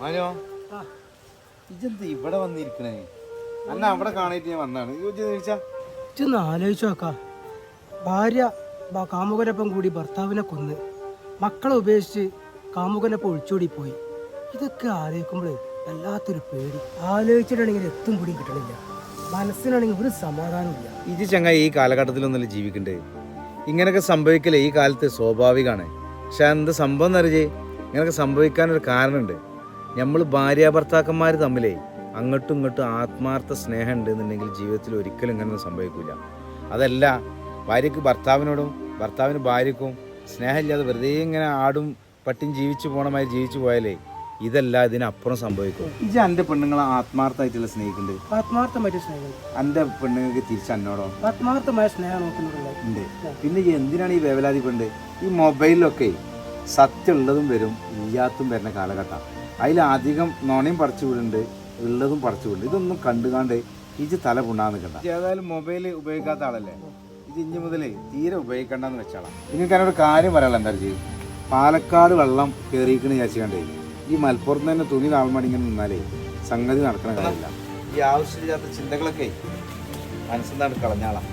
മാനോ. ഇജെന്ത് ഇവിടെ വന്നിരിക്കണേ? അന്ന അവിടെ കാണായിട്ട് ഞാൻ വന്നാണ് ചോദിച്ചാ ആലോചിച്ചു നോക്കാം. ഭാര്യ കാമുകനൊപ്പം കൂടി ഭർത്താവിനെ കൊന്ന് മക്കളെ ഉപേക്ഷിച്ച് കാമുകനൊപ്പം ഒളിച്ചോടി പോയി. ഇതൊക്കെ ആലോചിക്കുമ്പോൾ വല്ലാത്തൊരു പേടി. ആലോചിച്ചിട്ടാണെങ്കിൽ എത്തും കൂടി കിട്ടണില്ല. മനസ്സിനാണെങ്കിൽ ഒരു സമാധാനമില്ല ഇത് ചങ്ങ ഈ കാലഘട്ടത്തിലൊന്നല്ല ജീവിക്കണ്ടേ? ഇങ്ങനെയൊക്കെ സംഭവിക്കലേ ഈ കാലത്ത് സ്വാഭാവികമാണ് പക്ഷെ എന്ത് സംഭവം എന്നറിയേ ഇങ്ങനെയൊക്കെ സംഭവിക്കാനൊരു കാരണമുണ്ട്. നമ്മൾ ഭാര്യ ഭർത്താക്കന്മാർ തമ്മിലേ അങ്ങോട്ടും ഇങ്ങോട്ടും ആത്മാർത്ഥ സ്നേഹം ഉണ്ടെന്നുണ്ടെങ്കിൽ ജീവിതത്തിൽ ഒരിക്കലും ഇങ്ങനെയൊന്നും സംഭവിക്കില്ല അതല്ല ഭാര്യയ്ക്ക് ഭർത്താവിനോടും ഭർത്താവിന് ഭാര്യക്കും സ്നേഹമില്ലാതെ വെറുതെ ഇങ്ങനെ ആടും പട്ടിയും ജീവിച്ചു പോണമായി ജീവിച്ചു പോയാലേ ഇതല്ല ഇതിനപ്പുറം സംഭവിക്കും. ഇജ് എന്റെ പെണ്ണുങ്ങളെ ആത്മാർത്ഥമായിട്ടുള്ള സ്നേഹിക്കുന്നുണ്ട്? ആത്മാർത്ഥമായിട്ട് സ്നേഹം എന്റെ പെണ്ണുങ്ങൾക്ക് തിരിച്ച് എന്നോടോ ആത്മാർത്ഥമായ സ്നേഹം നോക്കുന്നുണ്ട് പിന്നെ എന്തിനാണ് ഈ വേവലാതി പെണ്ണ്? ഈ മൊബൈലിലൊക്കെ സത്യമുള്ളതും വരും ഇല്ലാത്തതും വരുന്ന കാലഘട്ടം. അതിലധികം നോണയും പറിച്ചു വിടുന്നുണ്ട് ഉള്ളതും പറിച്ചു വിടുന്നുണ്ട് ഇതൊന്നും കണ്ടുകാണ്ട് ഇജ് തല പുണ്ണാന്ന് കണ്ട ഏതായാലും മൊബൈൽ ഉപയോഗിക്കാത്ത ആളല്ലേ? ഇത് ഇനി മുതൽ തീരെ ഉപയോഗിക്കണ്ടെന്ന് വെച്ചാളാം. നിങ്ങൾക്ക് എന്നോട് കാര്യം പറയാനുള്ള എന്താ ചെയ്യും പാലക്കാട് വെള്ളം കയറിയിരിക്കണ വിചാരിച്ചുകൊണ്ടേ ഈ മലപ്പുറത്ത് തന്നെ തുണി താഴ്മടിങ്ങനെ നിന്നാലേ സംഗതി നടക്കണ കാര്യമില്ല. ഈ ആവശ്യമില്ലാത്ത ചിന്തകളൊക്കെ മനസ്സിൽ നിന്നാണ് കളഞ്ഞാളാം